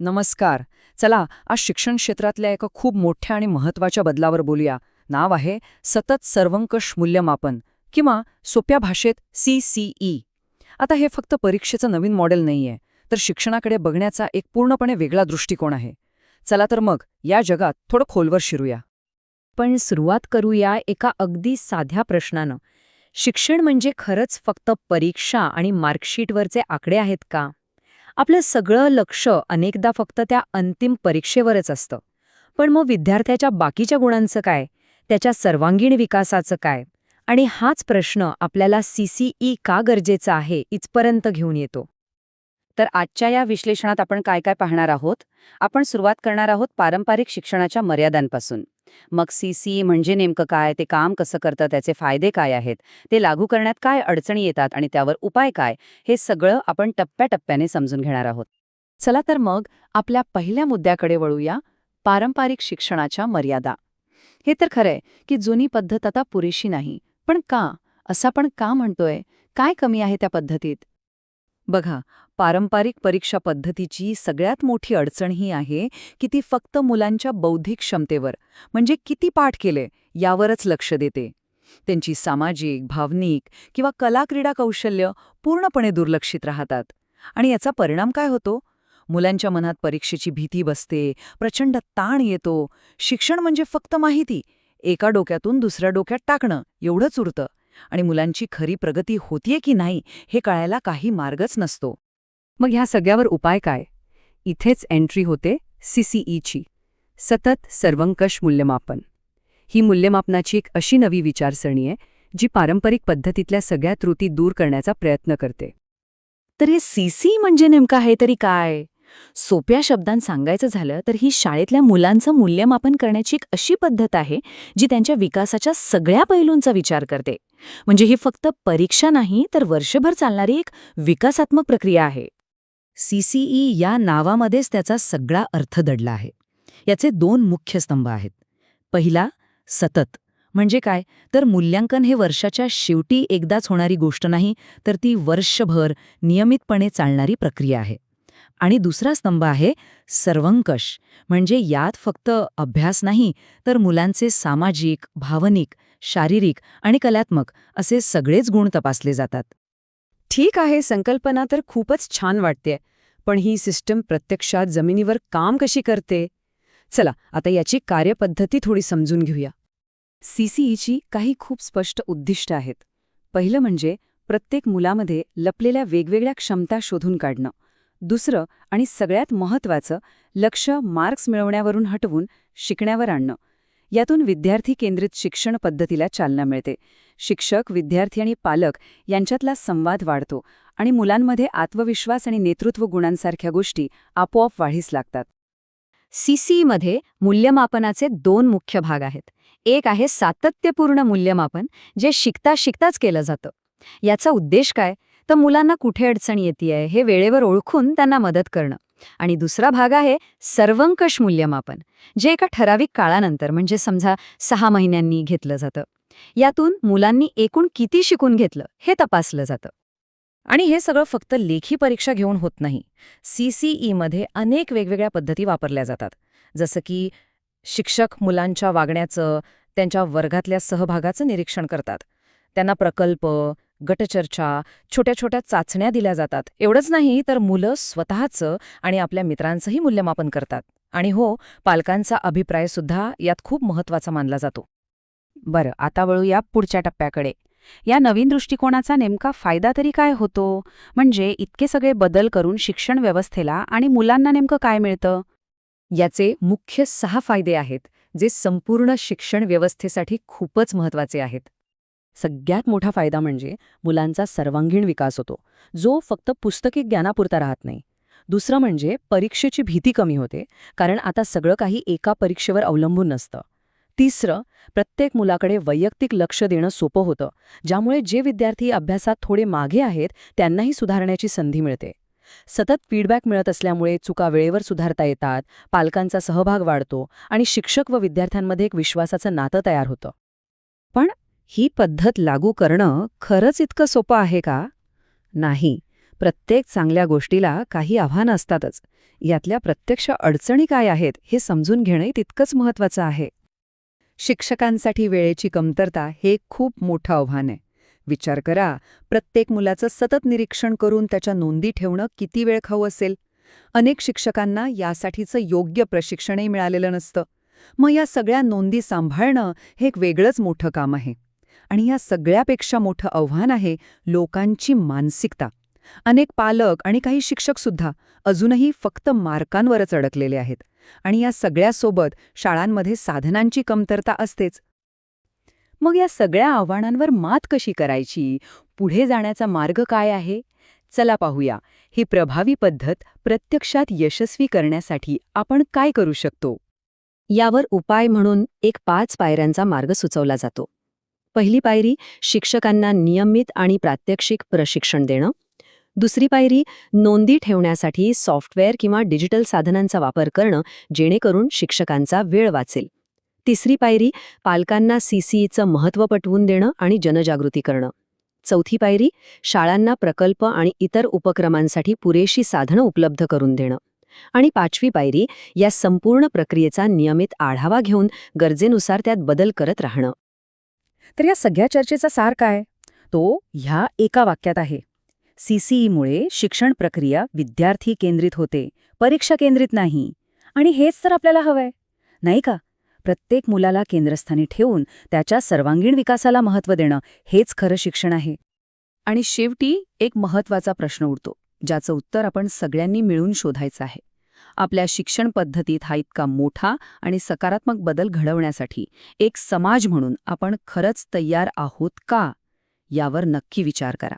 नमस्कार. चला आज शिक्षण क्षेत्रातल्या एका खूप मोठ्या आणि महत्त्वाच्या बदलावर बोलूया. नाव आहे सतत सर्वंकष मूल्यमापन किंवा सोप्या भाषेत सी सी ई. आता हे फक्त परीक्षेचं नवीन मॉडेल नाहीये तर शिक्षणाकडे बघण्याचा एक पूर्णपणे वेगळा दृष्टिकोन आहे. चला तर मग या जगात थोडं खोलवर शिरूया. पण सुरुवात करूया एका अगदी साध्या प्रश्नानं. शिक्षण म्हणजे खरंच फक्त परीक्षा आणि मार्कशीटवरचे आकडे आहेत का? आपलं सगळं लक्ष अनेकदा फक्त त्या अंतिम परीक्षेवरच असतं. पण मग विद्यार्थ्याच्या बाकीच्या गुणांचं काय? त्याच्या सर्वांगीण विकासाचं काय? आणि हाच प्रश्न आपल्याला सीसीई का गरजेचा आहे इथपर्यंत घेऊन येतो. तर आजच्या या विश्लेषणात आपण काय काय पाहणार आहोत? आपण सुरुवात करणार आहोत पारंपरिक शिक्षणाच्या मर्यादांपासून. मग सी म्हणजे नेमकं काय? ते काम कसं करतं त्याचे फायदे काय आहेत? ते लागू करण्यात काय अडचणी येतात? आणि त्यावर उपाय काय? हे सगळं आपण टप्प्याटप्प्याने समजून घेणार आहोत. चला तर मग आपल्या पहिल्या मुद्द्याकडे वळूया. पारंपरिक शिक्षणाच्या मर्यादा. हे तर खरंय की जुनी पद्धत आता पुरेशी नाही. पण का? असं आपण का म्हणतोय? काय कमी आहे त्या पद्धतीत? बघा पारंपरिक परीक्षा पद्धतीची सगळ्यात मोठी अडचण ही आहे की ती फक्त मुलांच्या बौद्धिक क्षमतेवर म्हणजे किती पाठ केले यावरच लक्ष देते. त्यांची सामाजिक भावनिक किंवा कलाक्रीडा कौशल्य पूर्णपणे दुर्लक्षित राहतात. आणि याचा परिणाम काय होतो? मुलांच्या मनात परीक्षेची भीती बसते प्रचंड ताण येतो. शिक्षण म्हणजे फक्त माहिती एका डोक्यातून दुसऱ्या डोक्यात टाकणं एवढंच उरतं. आणि मुलांची खरी प्रगती होतीये की नाही हे कळायला काही मार्गच नसतो. मग ह्या सगळ्यावर उपाय काय? इथेच एंट्री होते सीसीईची सतत सर्वंकष मूल्यमापन. ही मूल्यमापनाची एक अशी नवी विचारसरणी आहे जी पारंपरिक पद्धतीतल्या सगळ्या त्रुटी दूर करण्याचा प्रयत्न करते. तर हे सीसी म्हणजे नेमकं आहे तरी काय? सोप्या शब्दांत सांगायचं झालं तर ही शाळेतल्या मुलांचं मूल्यमापन करण्याची एक अशी पद्धत आहे जी त्यांच्या विकासाच्या सगळ्या पैलूंचा विचार करते. म्हणजे ही फक्त परीक्षा नाही तर वर्षभर चालणारी एक विकासात्मक प्रक्रिया आहे. सीसीई या नावामध्येच त्याचा सगळा अर्थ दडला आहे. याचे दोन मुख्य स्तंभ आहेत. पहिला सतत. म्हणजे काय? तर मूल्यांकन हे वर्षाच्या शेवटी एकदाच होणारी गोष्ट नाही तर ती वर्षभर नियमितपणे चालणारी प्रक्रिया आहे. आणि दुसरा स्तंभ आहे सर्वंकष. म्हणजे यात फक्त अभ्यास नाही तर मुलांचे सामाजिक भावनिक शारीरिक आणि कलात्मक असे सगळेच गुण तपासले जातात. ठीक आहे संकल्पना तर खूपच छान वाटते पण ही सिस्टम प्रत्यक्षात जमिनीवर काम कशी करते? चला आता याची कार्यपद्धती थोडी समजून घेऊया. सीसीईची काही खूप स्पष्ट उद्दिष्ट आहेत. पहिलं म्हणजे प्रत्येक मुलामध्ये लपलेल्या वेगवेगळ्या क्षमता शोधून काढणं. दुसरं आणि सगळ्यात महत्त्वाचं लक्ष मार्क्स मिळवण्यावरून हटवून शिकण्यावर आणणं. यातून विद्यार्थी केंद्रित शिक्षण पद्धतीला चालना मिळते. शिक्षक विद्यार्थी आणि पालक यांच्यातला संवाद वाढतो आणि मुलांमध्ये आत्मविश्वास आणि नेतृत्व गुणांसारख्या गोष्टी आपोआप वाढीस लागतात. सीसीईमध्ये मूल्यमापनाचे दोन मुख्य भाग आहेत. एक आहे सातत्यपूर्ण मूल्यमापन जे शिकता शिकताच केलं जातं. याचा उद्देश काय? तर मुलांना कुठे अडचण येते हे वेळेवर ओळखून त्यांना मदत करणं. आणि दुसरा भाग आहे सर्वंकष मूल्यमापन जे एका ठराविक काळानंतर म्हणजे समजा सहा महिन्यांनी घेतलं जातं. यातून मुलांनी एकूण किती शिकून घेतलं हे तपासलं जातं. आणि हे सगळं फक्त लेखी परीक्षा घेऊन होत नाही. सीसीईमध्ये अनेक वेगवेगळ्या पद्धती वापरल्या जातात. जसं की शिक्षक मुलांच्या वागण्याचं त्यांच्या वर्गातल्या सहभागाचं निरीक्षण करतात. त्यांना प्रकल्प गटचर्चा छोट्या छोट्या चाचण्या दिल्या जातात. एवढंच नाही तर मुलं स्वतःचं आणि आपल्या मित्रांचंही मूल्यमापन करतात. आणि हो पालकांचा अभिप्रायसुद्धा यात खूप महत्त्वाचा मानला जातो. बरं आता वळूया पुढच्या टप्प्याकडे. या नवीन दृष्टिकोनाचा नेमका फायदा तरी काय होतो? म्हणजे इतके सगळे बदल करून शिक्षण व्यवस्थेला आणि मुलांना नेमकं काय मिळतं? याचे मुख्य सहा फायदे आहेत जे संपूर्ण शिक्षण व्यवस्थेसाठी खूपच महत्त्वाचे आहेत. सगळ्यात मोठा फायदा म्हणजे मुलांचा सर्वांगीण विकास होतो. जो फक्त पुस्तकी ज्ञानापुरता राहत नाही. दुसरं म्हणजे परीक्षेची भीती कमी होते कारण आता सगळं काही एका परीक्षेवर अवलंबून नसतं. तिसरं प्रत्येक मुलाकडे वैयक्तिक लक्ष देणं सोपं होतं ज्यामुळे जे विद्यार्थी अभ्यासात थोडे मागे आहेत त्यांनाही सुधारण्याची संधी मिळते. सतत फीडबॅक मिळत असल्यामुळे चुका वेळेवर सुधारता येतात पालकांचा सहभाग वाढतो आणि शिक्षक व विद्यार्थ्यांमध्ये एक विश्वासाचं नातं तयार होतं. पण ही पद्धत लागू करणं खरंच इतकं सोपं आहे का? नाही. प्रत्येक चांगल्या गोष्टीला काही आव्हानं असतातच. यातल्या प्रत्यक्ष अडचणी काय आहेत हे समजून घेणं तितकंच महत्वाचं आहे. शिक्षकांसाठी वेळेची कमतरता हे खूप मोठं आव्हान आहे. विचार करा प्रत्येक मुलाचं सतत निरीक्षण करून त्याच्या नोंदी ठेवणं किती वेळ खाऊ असेल? अनेक शिक्षकांना यासाठीचं योग्य प्रशिक्षणही मिळालेलं नसतं. मग या सगळ्या नोंदी सांभाळणं हे एक वेगळंच मोठं काम आहे. आणि या सगळ्यापेक्षा मोठं आव्हान आहे लोकांची मानसिकता. अनेक पालक आणि काही शिक्षकसुद्धा अजूनही फक्त मार्कांवरच अडकलेले आहेत आणि या सगळ्यासोबत शाळांमध्ये साधनांची कमतरता असतेच. मग या सगळ्या आव्हानांवर मात कशी करायची? पुढे जाण्याचा मार्ग काय आहे? चला पाहूया. ही प्रभावी पद्धत प्रत्यक्षात यशस्वी करण्यासाठी आपण काय करू शकतो? यावर उपाय म्हणून एक पाच पायऱ्यांचा मार्ग सुचवला जातो. पहिली पायरी शिक्षकांना नियमित आणि प्रात्यक्षिक प्रशिक्षण देणं. दुसरी पायरी नोंदी ठेवण्यासाठी सॉफ्टवेअर किंवा डिजिटल साधनांचा वापर करणं जेणेकरून शिक्षकांचा वेळ वाचेल. तिसरी पायरी पालकांना सीसीईचं महत्त्व पटवून देणं आणि जनजागृती करणं. चौथी पायरी शाळांना प्रकल्प आणि इतर उपक्रमांसाठी पुरेशी साधनं उपलब्ध करून देणं. आणि पाचवी पायरी या संपूर्ण प्रक्रियेचा नियमित आढावा घेऊन गरजेनुसार त्यात बदल करत राहणं. तर या सगळ्या चर्चेचा सार काय? तो ह्या एका वाक्यात आहे. सीसीईमुळे शिक्षण प्रक्रिया विद्यार्थी केंद्रित होते परीक्षा केंद्रित नाही. आणि हेच तर आपल्याला हवंय. नाही का? प्रत्येक मुलाला केंद्रस्थानी ठेवून त्याच्या सर्वांगीण विकासाला महत्त्व देणं हेच खरं शिक्षण आहे. आणि शेवटी एक महत्त्वाचा प्रश्न उरतो ज्याचं उत्तर आपण सगळ्यांनी मिळून शोधायचं आहे. आपल्या शिक्षण पद्धतीत हा इतका मोठा आणि सकारात्मक बदल घडवण्यासाठी एक समाज म्हणून आपण खरंच तयार आहोत का? यावर नक्की विचार करा.